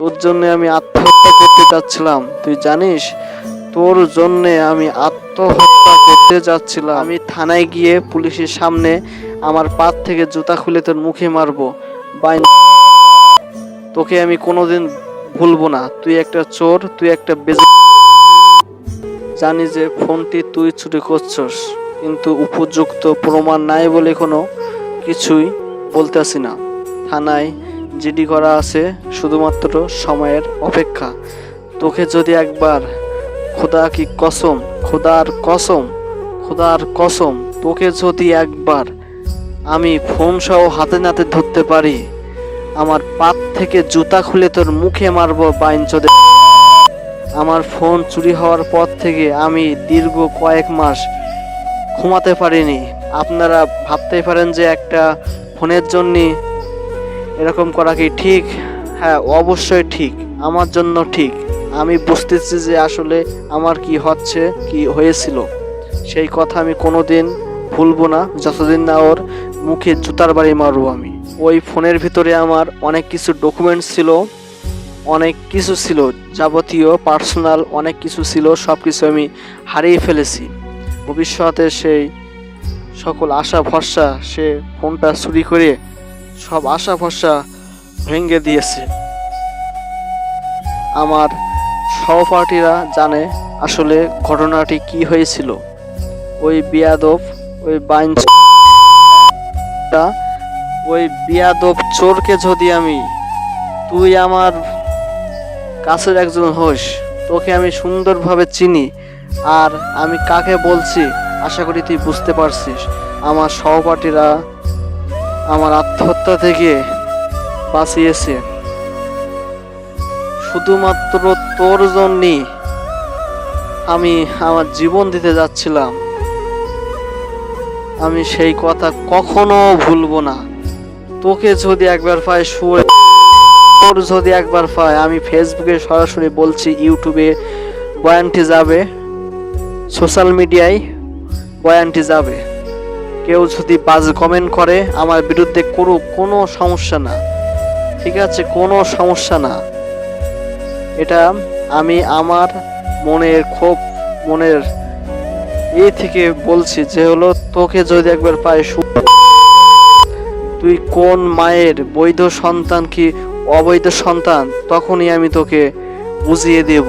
তোর জন্য আমি আত্মহত্যা করতে যাচ্ছিলাম। তুই জানিস, তোর জন্য আমি আত্মহত্যা করতে যাচ্ছিলাম। আমি থানায় গিয়ে পুলিশের সামনে আমার পাত থেকে জুতা খুলে তোর মুখে মারবো। বাইন। তোকে আমি কোনোদিন ভুলবো না। তুই একটা চোর, তুই একটা বেজে জানি যে ফোনটি তুই চুরি করছস, কিন্তু উপযুক্ত প্রমাণ নাই বলে কোনো কিছুই বলতেছি না। থানায় জিডি করা আছে শুধুমাত্র সময়ের অপেক্ষা। তোকে যদি একবার খোদা কি কসম, খোদার কসম খোদার কসম, তোকে যদি একবার আমি ফোন সহ হাতে নাতে ধরতে পারি, আমার পাত থেকে জুতা খুলে তোর মুখে মারবো বাইন চোদে। আমার ফোন চুরি হওয়ার পর থেকে আমি দীর্ঘ কয়েক মাস ঘুমাতে পারিনি। আপনারা ভাবতেই পারেন যে একটা ফোনের জন্য এরকম করা কি ঠিক? হ্যাঁ অবশ্যই ঠিক। আমার জন্য ঠিক। আমি বুঝতেছি যে আসলে আমার কি হচ্ছে, কি হয়েছিল। সেই কথা আমি কোনোদিন ভুলবো না। যতদিন না ওর মুখে জুতার বাড়ি মারবো আমি। ওই ফোনের ভিতরে আমার অনেক কিছু ডকুমেন্টস ছিল, অনেক কিছু ছিল। যাবতীয় পার্সোনাল অনেক কিছু ছিল সব কিছু আমি হারিয়ে ফেলেছি। ভবিষ্যতে সেই সকল আশা ভরসা সে ফোনটা চুরি করে সব আশা ভরসা ভেঙে দিয়েছে। আমার সহপাঠীরা জানে আসলে ঘটনাটি কি হয়েছিল। ওই বিয়াদব, ওই বাইন ওই বিয়াদব চোরকে যদি আমি, তুই আমার কাছের একজন হোস, তোকে আমি সুন্দরভাবে চিনি, আর আমি কাকে বলছি, আশা করি তুই বুঝতে পারছিস। আমার সহপাঠীরা আমার আত্মহত্যা থেকে বাঁচিয়েছে। শুধুমাত্র তোর জন্যই আমি আমার জীবন দিতে যাচ্ছিলাম। আমি সেই কথা কখনো ভুলবো না। তোকে যদি একবার পাই, শুয়ে তোর যদি একবার পাই, আমি ফেসবুকে সরাসরি বলছি, ইউটিউবে বয়ানটি যাবে, সোশ্যাল মিডিয়ায় বয়ানটি যাবে। কেউ যদি বাজ কমেন্ট করে, আমার বিরুদ্ধে করুক কোনো সমস্যা না। ঠিক আছে? কোনো সমস্যা না। এটা আমি আমার মনের ক্ষোভ, মনের এ থেকে বলছি যে হলো, তোকে যদি একবার পাই সু- তুই কোন মায়ের বৈধ সন্তান কি অবৈধ সন্তান? তখনই আমি তোকে বুঝিয়ে দেব।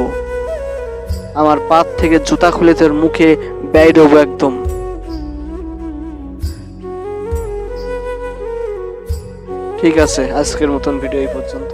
আমার পাত থেকে জুতা খুলে তোর মুখে ব্যয় দেবো একদম। ঠিক আছে আজকের মতন ভিডিও এই পর্যন্ত।